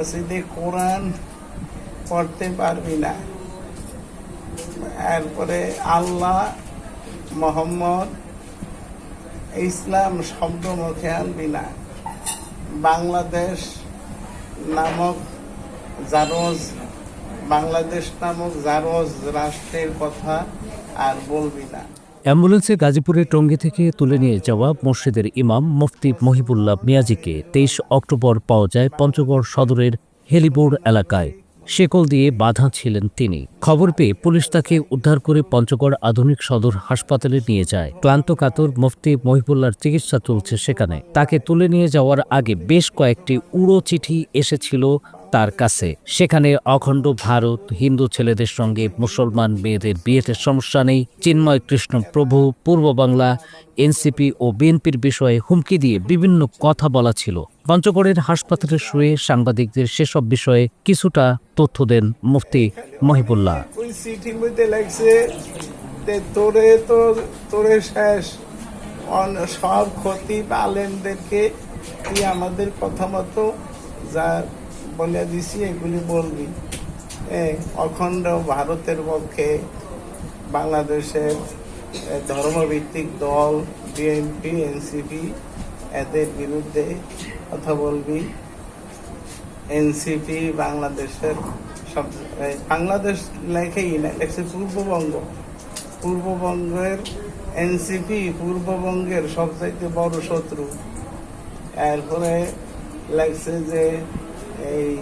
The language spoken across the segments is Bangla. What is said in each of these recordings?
মসজিদে কোরআন পড়তে পারবি না। এরপরে আল্লাহ মোহাম্মদ ইসলাম শব্দ মুখে আনবি না। বাংলাদেশ নামক জারজ, বাংলাদেশ নামক জারজ রাষ্ট্রের কথা আর বলবি না। অ্যাম্বুলেন্সে গাজীপুরের টঙ্গী থেকে তুলে নিয়ে যাওয়া মসজিদের ইমাম মুফতি মহিবুল্লাহ মিয়াজিকে তেইশ অক্টোবর পাওয়া যায় পঞ্চগড় সদরের হেলিবোর্ড এলাকায়। শেকল দিয়ে বাধা ছিলেন তিনি। খবর পেয়ে পুলিশ তাকে উদ্ধার করে পঞ্চগড় আধুনিক সদর হাসপাতালে নিয়ে যায়। ক্লান্ত কাতর মুফতি মহিবুল্লাহর চিকিৎসা চলছে সেখানে। তাকে তুলে নিয়ে যাওয়ার আগে বেশ কয়েকটি উড়ো চিঠি এসেছিল তার কাছে। সেখানে অখণ্ড ভারত, হিন্দু ছেলেদের সঙ্গে মুসলমান মেয়েদের বিয়েতে সমস্যা নেই। চিন্ময় কৃষ্ণ প্রভু, পূর্ব বাংলা, এনসিপি ও বিএনপির বিষয়ে হুমকি দিয়ে বিভিন্ন কথা বলা ছিল। পঞ্চগড়ের হাসপাতালে শুয়ে সাংবাদিকদের সেসব বিষয়ে কিছুটা তথ্য দেন মুফতি মহিবুল্লাহ। সব ক্ষতি আলেমদেরকে আমাদের কথা মতো যা বলে দিছি, এগুলি বলবি। অখণ্ড ভারতের পক্ষে বাংলাদেশের ধর্মভিত্তিক দল বিএনপি এনসিপি এদের বিরুদ্ধে কথা বলবি। এনসিপি বাংলাদেশের সব বাংলাদেশ লেখেই না, লেখছে পূর্ববঙ্গ। পূর্ববঙ্গের এনসিপি পূর্ববঙ্গের সবচাইতে বড় শত্রু। এরপরে লাগছে যে এই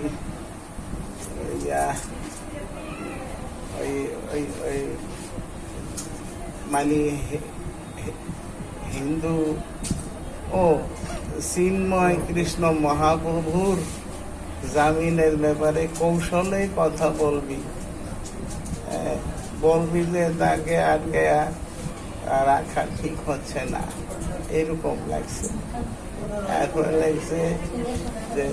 ওই ওই ওই মানে হিন্দু, ও, চিন্ময় কৃষ্ণ মহাপ্রভুর জামিনের ব্যাপারে কৌশলে কথা বলবি। বলবি যে তাকে আটকে রাখা ঠিক হচ্ছে না। এরকম লাগছে। এরপরে লাগছে যে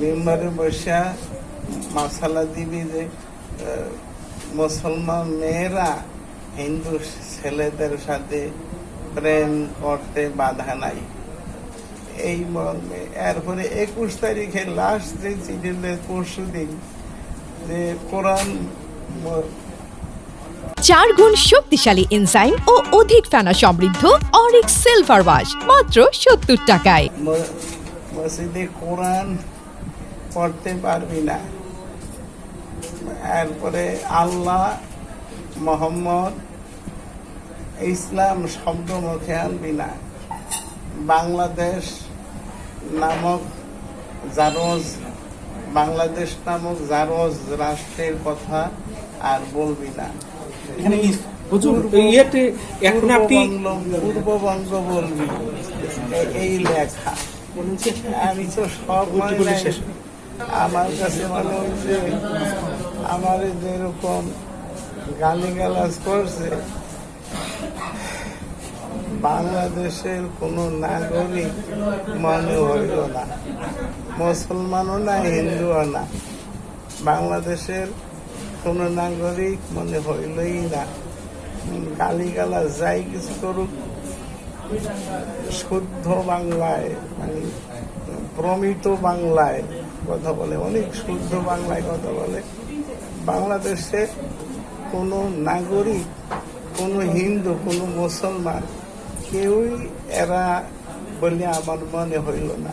মেম্বারে বসা মশালা দিবি যে মুসলমান মেয়েরা হিন্দু ছেলেদের সাথে প্রেম করতে বাধা নাই এই মর্মে এরপরে একুশ তারিখে লাস্ট যে চিঠি পরশু দিন যে কোরআন চার গুণ শক্তিশালী এনজাইম ও অধিক ফেনা সমৃদ্ধ অরিক সিলভার ওয়াশ, মাত্র সত্তর টাকায়। মসজিদে কোরআন পড়তে পারবি না। এরপরে আল্লাহ, মোহাম্মদ, ইসলাম শব্দ মুখে আনবি না। বাংলাদেশ নামক জারজ, বাংলাদেশ নামক জারজ রাষ্ট্রের কথা আর বলবি না। এখানে হুজুর ইয়েতে এখন আপনি পূর্ববঙ্গ পূর্ববঙ্গ এই লেখা আমি তো সব বলে নাই। শেষ। আমার কাছে মনে হচ্ছে আমার যেরকম গালিগালাজ করছে বাংলাদেশের কোনো নাগরিক মনে হইল না মুসলমানও না হিন্দুও না বাংলাদেশের কোনো নাগরিক মনে হইলই না। গালিগালাজ যাই কিছু করুক, শুদ্ধ বাংলায় মানে প্রমিত বাংলায় কথা বলে, অনেক শুদ্ধ বাংলায় কথা বলে। বাংলাদেশে কোনো নাগরিক, কোনো হিন্দু, কোনো মুসলমান কেউই এরা বলে আমার মনে হইল না।